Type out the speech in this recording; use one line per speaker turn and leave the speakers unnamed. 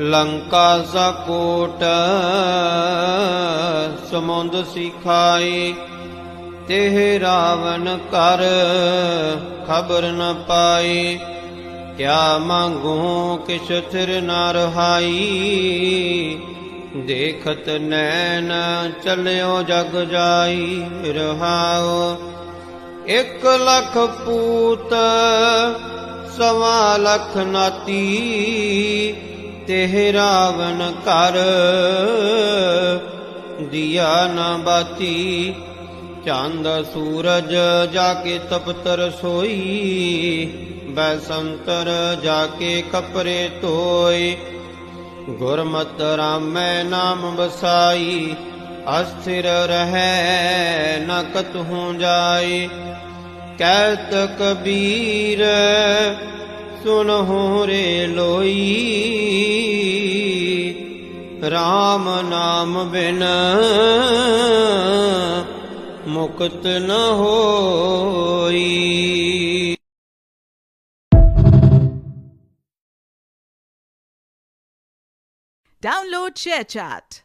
ਲੰਕਾ ਸਾ ਸਮੁੰਦ ਸਿਖਾਏ ਤਿਹ ਰਾਵਣ ਕਰ ਖਬਰ ਨ ਪਾਈ। ਕਿਆ ਮੰਗੂ ਕਿਛ ਥਿਰ ਨਾ ਰਹਾਈ। ਦੇਖਤ ਨੈਣ ਚਲਿਓ ਜਗ ਜਾਈ, ਰਹਾਓ। ਇਕ ਲੱਖ ਪੂਤ, ਸਵਾ ਲੱਖ ਨਾਤੀ। ਤਿਹ ਰਾਵਨ ਕਰ ਦਿਆ ਨ ਬਾਤੀ, ਚੰਦ ਸੂਰਜ ਜਾ ਕੇ ਤਪਤਰ ਸੋਈ। ਬੈਸੰਤਰ ਜਾ ਕੇ ਕਪਰੇ ਧੋਏ। ਗੁਰਮਤ ਰਾਮੈ ਨਾਮ ਵਸਾਈ, ਅਸਥਿਰ ਰਹੈ ਨ ਕਤਹੂ ਜਾਏ। ਕਹਿਤ ਕਬੀਰ ਸੁਨਹੁ ਰੇ ਲੋਈ RAM ਨਾਮ ਬਿਨ ਮੁਕਤ ਨ ਹੋਈ
Download ShareChat.